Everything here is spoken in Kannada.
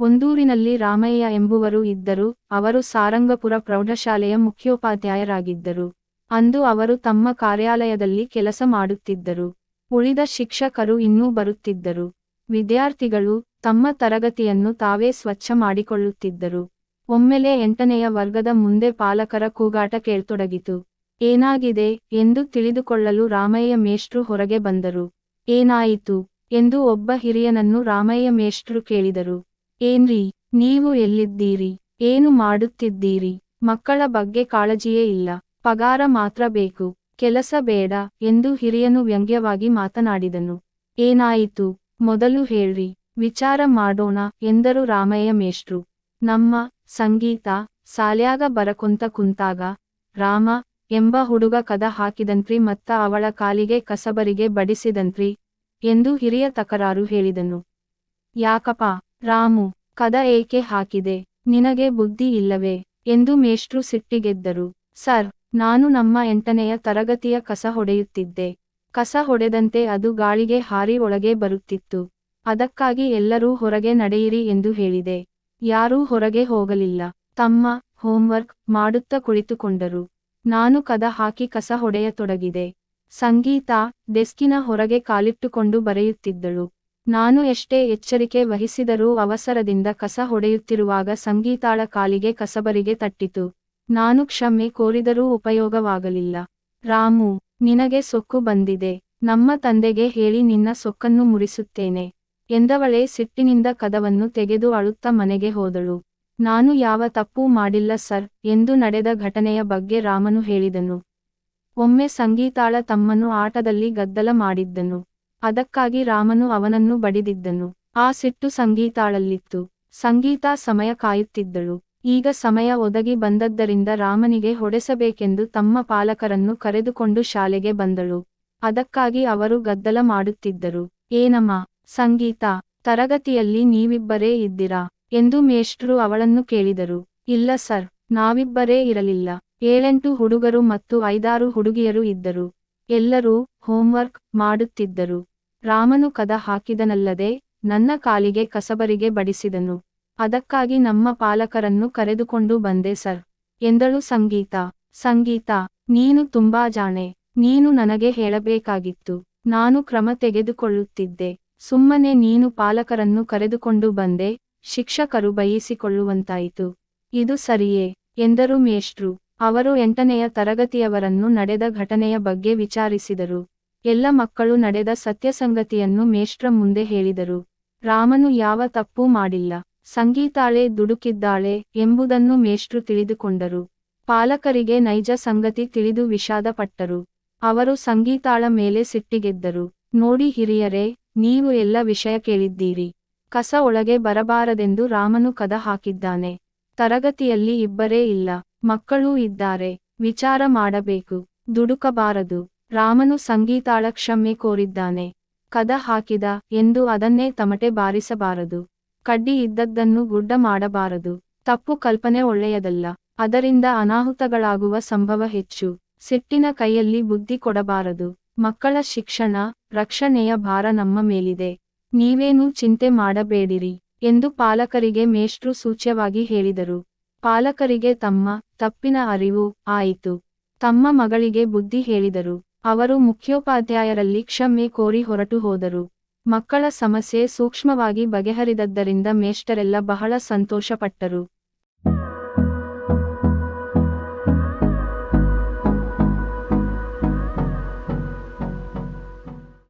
ಒಂದೂರಿನಲ್ಲಿ ರಾಮಯ್ಯ ಎಂಬುವರು ಇದ್ದರು. ಅವರು ಸಾರಂಗಪುರ ಪ್ರೌಢಶಾಲೆಯ ಮುಖ್ಯೋಪಾಧ್ಯಾಯರಾಗಿದ್ದರು. ಅಂದು ಅವರು ತಮ್ಮ ಕಾರ್ಯಾಲಯದಲ್ಲಿ ಕೆಲಸ ಮಾಡುತ್ತಿದ್ದರು. ಉಳಿದ ಶಿಕ್ಷಕರು ಇನ್ನೂ ಬರುತ್ತಿದ್ದರು. ವಿದ್ಯಾರ್ಥಿಗಳು ತಮ್ಮ ತರಗತಿಯನ್ನು ತಾವೇ ಸ್ವಚ್ಛ ಮಾಡಿಕೊಳ್ಳುತ್ತಿದ್ದರು. ಒಮ್ಮೆಲೆ ಎಂಟನೆಯ ವರ್ಗದ ಮುಂದೆ ಪಾಲಕರ ಕೂಗಾಟ ಕೇಳ್ತೊಡಗಿತು. ಏನಾಗಿದೆ ಎಂದು ತಿಳಿದುಕೊಳ್ಳಲು ರಾಮಯ್ಯ ಮೇಷ್ಟ್ರು ಹೊರಗೆ ಬಂದರು. ಏನಾಯಿತು ಎಂದು ಒಬ್ಬ ಹಿರಿಯನನ್ನು ರಾಮಯ್ಯ ಮೇಷ್ಟ್ರು ಕೇಳಿದರು. ಏನ್ರಿ, ನೀವು ಎಲ್ಲಿದ್ದೀರಿ? ಏನು ಮಾಡುತ್ತಿದ್ದೀರಿ? ಮಕ್ಕಳ ಬಗ್ಗೆ ಕಾಳಜಿಯೇ ಇಲ್ಲ. ಪಗಾರ ಮಾತ್ರ ಬೇಕು. ಕೆಲಸ ಬೇಡ ಎಂದು ಹಿರಿಯನು ವ್ಯಂಗ್ಯವಾಗಿ ಮಾತನಾಡಿದನು. ಏನಾಯಿತು? ಮೊದಲು ಹೇಳ್ರಿ. ವಿಚಾರ ಮಾಡೋಣ ಎಂದರು ರಾಮಯ್ಯ ಮೇಷ್ಟ್ರು. ನಮ್ಮ ಸಂಗೀತ ಸಾಲ್ಯಾಗ ಬರಕುಂತ ಕುಂತಾಗ, ರಾಮ ಎಂಬ ಹುಡುಗ ಕದ ಹಾಕಿದಂತ್ರಿ ಮತ್ತ ಅವಳ ಕಾಲಿಗೆ ಕಸಬರಿಗೆ ಬಡಿಸಿದಂತ್ರಿ ಎಂದು ಹಿರಿಯ ತಕರಾರು ಹೇಳಿದನು. ಯಾಕಪ್ಪ, ರಾಮು, ಕದ ಏಕೆ ಹಾಕಿದೆ? ನಿನಗೆ ಬುದ್ಧಿ ಇಲ್ಲವೇ? ಎಂದು ಮೇಷ್ಟ್ರು ಸಿಟ್ಟಿಗೆದ್ದರು ಸರ್, ನಾನು ನಮ್ಮ ಎಂಟನೆಯ ತರಗತಿಯ ಕಸ ಹೊಡೆಯುತ್ತಿದ್ದೆ. ಕಸ ಹೊಡೆದಂತೆ ಅದು ಗಾಳಿಗೆ ಹಾರಿ ಒಳಗೆ ಬರುತ್ತಿತ್ತು. ಅದಕ್ಕಾಗಿ ಎಲ್ಲರೂ ಹೊರಗೆ ನಡೆಯಿರಿ ಎಂದು ಹೇಳಿದೆ. ಯಾರೂ ಹೊರಗೆ ಹೋಗಲಿಲ್ಲ. ತಮ್ಮ, ಹೋಮ್ವರ್ಕ್ ಮಾಡುತ್ತ ಕುಳಿತುಕೊಂಡರು. ನಾನು ಕದ ಹಾಕಿ ಕಸ ಹೊಡೆಯತೊಡಗಿದೆ. ಸಂಗೀತ, ಡೆಸ್ಕಿನ ಹೊರಗೆ ಕಾಲಿಟ್ಟುಕೊಂಡು ಬರೆಯುತ್ತಿದ್ದಳು. ನಾನು ಎಷ್ಟೇ ಎಚ್ಚರಿಕೆ ವಹಿಸಿದರೂ ಅವಸರದಿಂದ ಕಸ ಹೊಡೆಯುತ್ತಿರುವಾಗ ಸಂಗೀತಾಳ ಕಾಲಿಗೆ ಕಸಬರಿಗೆ ತಟ್ಟಿತು. ನಾನು ಕ್ಷಮೆ ಕೋರಿದರೂ ಉಪಯೋಗವಾಗಲಿಲ್ಲ. ರಾಮು, ನಿನಗೆ ಸೊಕ್ಕು ಬಂದಿದೆ. ನಮ್ಮ ತಂದೆಗೆ ಹೇಳಿ ನಿನ್ನ ಸೊಕ್ಕನ್ನು ಮುರಿಸುತ್ತೇನೆ. ಎಂದವಳೇ ಸಿಟ್ಟಿನಿಂದ ಕದವನ್ನು ತೆಗೆದು ಅಳುತ್ತ ಮನೆಗೆ ಹೋದಳು. ನಾನು ಯಾವ ತಪ್ಪೂ ಮಾಡಿಲ್ಲ ಸರ್, ಎಂದು ನಡೆದ ಘಟನೆಯ ಬಗ್ಗೆ ರಾಮನು ಹೇಳಿದನು. ಒಮ್ಮೆ ಸಂಗೀತಾಳ ತಮ್ಮನು ಆಟದಲ್ಲಿ ಗದ್ದಲ ಮಾಡಿದ್ದನು. ಅದಕ್ಕಾಗಿ ರಾಮನು ಅವನನ್ನು ಬಡಿದಿದ್ದನು. ಆ ಸಿಟ್ಟು ಸಂಗೀತಾಳಲ್ಲಿತ್ತು. ಸಂಗೀತ ಸಮಯ ಕಾಯುತ್ತಿದ್ದಳು. ಈಗ ಸಮಯ ಒದಗಿ ಬಂದದ್ದರಿಂದ ರಾಮನಿಗೆ ಹೊಡೆಸಬೇಕೆಂದು ತಮ್ಮ ಪಾಲಕರನ್ನು ಕರೆದುಕೊಂಡು ಶಾಲೆಗೆ ಬಂದಳು. ಅದಕ್ಕಾಗಿ ಅವರು ಗದ್ದಲ ಮಾಡುತ್ತಿದ್ದರು. ಏನಮ್ಮ, ಸಂಗೀತ, ತರಗತಿಯಲ್ಲಿ ನೀವಿಬ್ಬರೇ ಇದ್ದಿರಾ? ಎಂದು ಮೇಷ್ಟ್ರು ಅವಳನ್ನು ಕೇಳಿದರು. ಇಲ್ಲ ಸರ್, ನಾವಿಬ್ಬರೇ ಇರಲಿಲ್ಲ. ಏಳೆಂಟು ಹುಡುಗರು ಮತ್ತು ಐದಾರು ಹುಡುಗಿಯರು ಇದ್ದರು. ಎಲ್ಲರೂ ಹೋಂವರ್ಕ್ ಮಾಡುತ್ತಿದ್ದರು. ರಾಮನು ಕದ ಹಾಕಿದನಲ್ಲದೆ ನನ್ನ ಕಾಲಿಗೆ ಕಸಬರಿಗೆ ಬಡಿಸಿದನು. ಅದಕ್ಕಾಗಿ ನಮ್ಮ ಪಾಲಕರನ್ನು ಕರೆದುಕೊಂಡು ಬಂದೆ ಸರ್, ಎಂದಳು ಸಂಗೀತ. ಸಂಗೀತ, ನೀನು ತುಂಬಾ ಜಾಣೆ. ನೀನು ನನಗೆ ಹೇಳಬೇಕಾಗಿತ್ತು. ನಾನು ಕ್ರಮ ತೆಗೆದುಕೊಳ್ಳುತ್ತಿದ್ದೆ. ಸುಮ್ಮನೆ ನೀನು ಪಾಲಕರನ್ನು ಕರೆದುಕೊಂಡು ಬಂದೆ. ಶಿಕ್ಷಕರು ಬಯಸಿಕೊಳ್ಳುವಂತಾಯಿತು. ಇದು ಸರಿಯೇ? ಎಂದರು ಮೇಷ್ಟ್ರು. ಅವರು ಎಂಟನೆಯ ತರಗತಿಯವರನ್ನು ನಡೆದ ಘಟನೆಯ ಬಗ್ಗೆ ವಿಚಾರಿಸಿದರು. ಎಲ್ಲ ಮಕ್ಕಳು ನಡೆದ ಸತ್ಯಸಂಗತಿಯನ್ನು ಮೇಷ್ಟ್ರ ಮುಂದೆ ಹೇಳಿದರು. ರಾಮನು ಯಾವ ತಪ್ಪೂ ಮಾಡಿಲ್ಲ. ಸಂಗೀತಾಳೆ ದುಡುಕಿದ್ದಾಳೆ ಎಂಬುದನ್ನು ಮೇಷ್ಟ್ರು ತಿಳಿದುಕೊಂಡರು. ಪಾಲಕರಿಗೆ ನೈಜ ಸಂಗತಿ ತಿಳಿದು ವಿಷಾದಪಟ್ಟರು. ಅವರು ಸಂಗೀತಾಳ ಮೇಲೆ ಸಿಟ್ಟಿಗೆದ್ದರು. ನೋಡಿ ಹಿರಿಯರೇ, ನೀವು ಎಲ್ಲ ವಿಷಯ ಕೇಳಿದ್ದೀರಿ. ಕಸ ಒಳಗೆ ಬರಬಾರದೆಂದು ರಾಮನು ಕದ ಹಾಕಿದ್ದಾನೆ. ತರಗತಿಯಲ್ಲಿ ಇಬ್ಬರೇ ಇಲ್ಲ. ಮಕ್ಕಳೂ ಇದ್ದಾರೆ. ವಿಚಾರ ಮಾಡಬೇಕು. ದುಡುಕಬಾರದು. ರಾಮನು ಸಂಗೀತಾಳ ಕ್ಷಮೆ ಕೋರಿದ್ದಾನೆ. ಕದ ಹಾಕಿದ ಎಂದು ಅದನ್ನೇ ತಮಟೆ ಬಾರಿಸಬಾರದು. ಕಡ್ಡಿ ಇದ್ದದ್ದನ್ನು ಗುಡ್ಡ ಮಾಡಬಾರದು. ತಪ್ಪು ಕಲ್ಪನೆ ಒಳ್ಳೆಯದಲ್ಲ. ಅದರಿಂದ ಅನಾಹುತಗಳಾಗುವ ಸಂಭವ ಹೆಚ್ಚು. ಸಿಟ್ಟಿನ ಕೈಯಲ್ಲಿ ಬುದ್ಧಿ ಕೊಡಬಾರದು. ಮಕ್ಕಳ ಶಿಕ್ಷಣ, ರಕ್ಷಣೆಯ ಭಾರ ನಮ್ಮ ಮೇಲಿದೆ. ನೀವೇನೂ ಚಿಂತೆ ಮಾಡಬೇಡಿರಿ ಎಂದು ಪಾಲಕರಿಗೆ ಮೇಷ್ಟ್ರು ಸೂಚ್ಯವಾಗಿ ಹೇಳಿದರು. ಪಾಲಕರಿಗೆ ತಮ್ಮ ತಪ್ಪಿನ ಅರಿವು ಆಯಿತು. ತಮ್ಮ ಮಗಳಿಗೆ ಬುದ್ಧಿ ಹೇಳಿದರು. ಅವರು ಮುಖ್ಯೋಪಾಧ್ಯಾಯರಲ್ಲಿ ಕ್ಷಮೆ ಕೋರಿ ಹೊರಟು ಹೋದರು. ಮಕ್ಕಳ ಸಮಸ್ಯೆ ಸೂಕ್ಷ್ಮವಾಗಿ ಬಗೆಹರಿದದ್ದರಿಂದ ಮೇಷ್ಟರೆಲ್ಲ ಬಹಳ ಸಂತೋಷಪಟ್ಟರು.